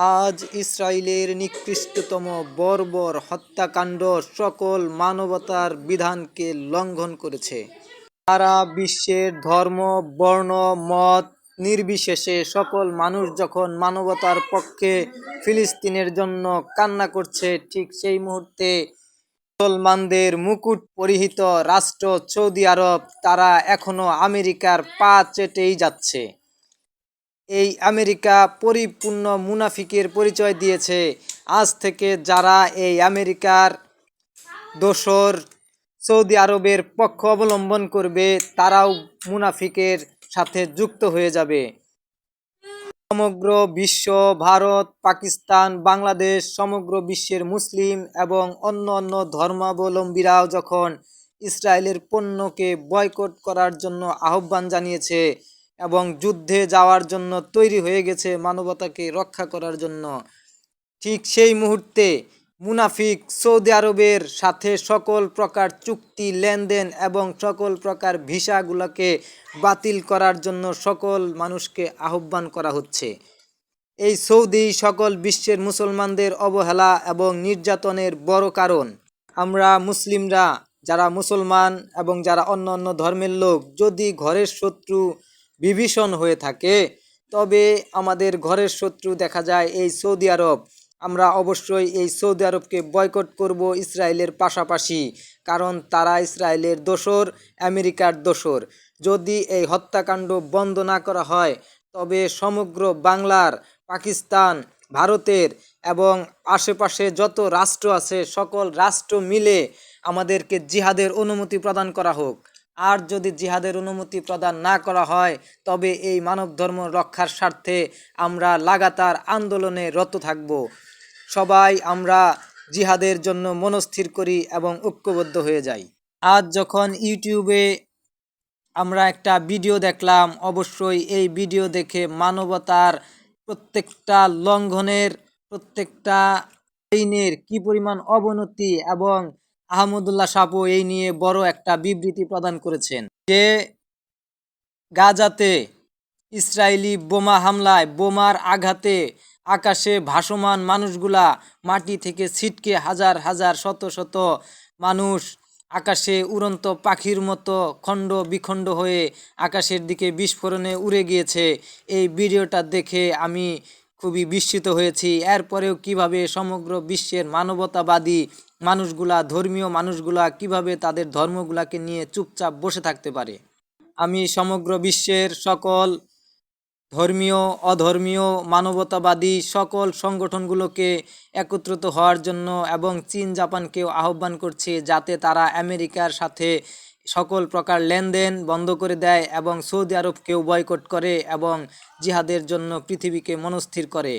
আজ ইসরায়েলের নিকৃষ্টতম বর্বর হত্যাকাণ্ড সকল মানবতার বিধানকে লঙ্ঘন করেছে। সারা বিশ্বের ধর্ম, বর্ণ, মত নির্বিশেষে সকল মানুষ যখন মানবতার পক্ষে ফিলিস্তিনের জন্য কান্না করছে, ঠিক সেই মুহূর্তে মুসলমানদের মুকুট পরিহিত রাষ্ট্র সৌদি আরব, তারা এখনও আমেরিকার পা চেটেই যাচ্ছে। এই আমেরিকা পরিপূর্ণ মুনাফিকের পরিচয় দিয়েছে। আজ থেকে যারা এই আমেরিকার দোসর সৌদি আরবের পক্ষ অবলম্বন করবে, তারাও মুনাফিকের সাথে যুক্ত হয়ে যাবে। সমগ্র বিশ্ব, ভারত, পাকিস্তান, বাংলাদেশ, সমগ্র বিশ্বের মুসলিম এবং অন্য অন্য ধর্মাবলম্বীরাও যখন ইসরায়েলের পণ্যকে বয়কট করার জন্য আহ্বান জানিয়েছে এবং যুদ্ধে যাওয়ার জন্য তৈরি হয়ে গেছে মানবতাকে রক্ষা করার জন্য। ঠিক সেই মুহূর্তে মুনাফিক সৌদি আরবের সাথে সকল প্রকার চুক্তি, লেনদেন এবং সকল প্রকার ভিসাগুলোকে বাতিল করার জন্য সকল মানুষকে আহ্বান করা হচ্ছে। এই সৌদি সকল বিশ্বের মুসলমানদের অবহেলা এবং নির্যাতনের বড় কারণ। আমরা মুসলিমরা, যারা মুসলমান এবং যারা অন্য অন্য ধর্মের লোক, যদি ঘরের শত্রু বিভীষণ হয়ে থাকে। তবে আমাদের ঘরের শত্রু দেখা যায় এই সৌদি আরব। আমরা অবশ্যই এই সৌদি আরবকে বয়কট করব ইসরায়েলের পাশাপাশি, কারণ তারা ইসরায়েলের দোসর, আমেরিকার দোসর। যদি এই হত্যাকাণ্ড বন্ধ না করা হয়, তবে সমগ্র বাংলার, পাকিস্তান, ভারতের এবং আশেপাশে যত রাষ্ট্র আছে, সকল রাষ্ট্র মিলে আমাদেরকে জিহাদের অনুমতি প্রদান করা হোক। আর যদি জিহাদের অনুমতি প্রদান না করা হয়, তবে এই মানব ধর্ম রক্ষার স্বার্থে আমরা লাগাতার আন্দোলনে রত থাকব। সবাই আমরা জিহাদের জন্য মনস্থির করি এবং ঐক্যবদ্ধ হয়ে যাই। আজ যখন ইউটিউবে আমরা একটা ভিডিও দেখলাম, অবশ্যই এই ভিডিও দেখে মানবতার প্রত্যেকটা লঙ্ঘনের, প্রত্যেকটা আইনের কি পরিমাণ অবনতি এবং আহমদুল্লাহ সাপু এই নিয়ে বড় একটা বিবৃতি প্রদান করেছেন যে গাজাতে ইসরায়েলি বোমা হামলায় বোমার আঘাতে আকাশে ভাসমান মানুষগুলা মাটি থেকে ছিটকে হাজার হাজার শত শত মানুষ আকাশে উড়ন্ত পাখির মতো খণ্ড বিখণ্ড হয়ে আকাশের দিকে বিস্ফোরণে উড়ে গিয়েছে। এই ভিডিওটা দেখে আমি খুবই বিস্মিত হয়েছি। এরপরেও কীভাবে সমগ্র বিশ্বের মানবতাবাদী মানুষগুলা, ধর্মীয় মানুষগুলা কীভাবে তাদের ধর্মগুলাকে নিয়ে চুপচাপ বসে থাকতে পারে? আমি সমগ্র বিশ্বের সকল ধর্মীয়, অধর্মীয়, মানবতাবাদী সকল সংগঠনগুলোকে একত্রিত হওয়ার জন্য এবং চীন, জাপানকেও আহ্বান করছি যাতে তারা আমেরিকার সাথে সকল প্রকার লেনদেন বন্ধ করে দেয় এবং সৌদি আরবকেও বয়কট করে এবং জিহাদের জন্য পৃথিবীকে মনস্থির করে।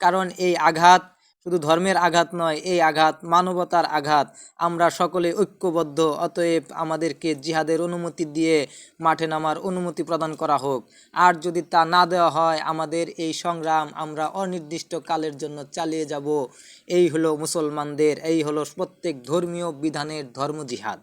কারণ এই আঘাত শুধু ধর্মের আঘাত নয়, এই আঘাত মানবতার আঘাত। আমরা সকলে ঐক্যবদ্ধ, অতএব আমাদেরকে জিহাদের অনুমতি দিয়ে মাঠে নামার অনুমতি প্রদান করা হোক। আর যদি তা না দেওয়া হয়, আমাদের এই সংগ্রাম আমরা অনির্দিষ্ট কালের জন্য চালিয়ে যাব। এই হলো মুসলমানদের, এই হলো প্রত্যেক ধর্মীয় বিধানের ধর্ম জিহাদ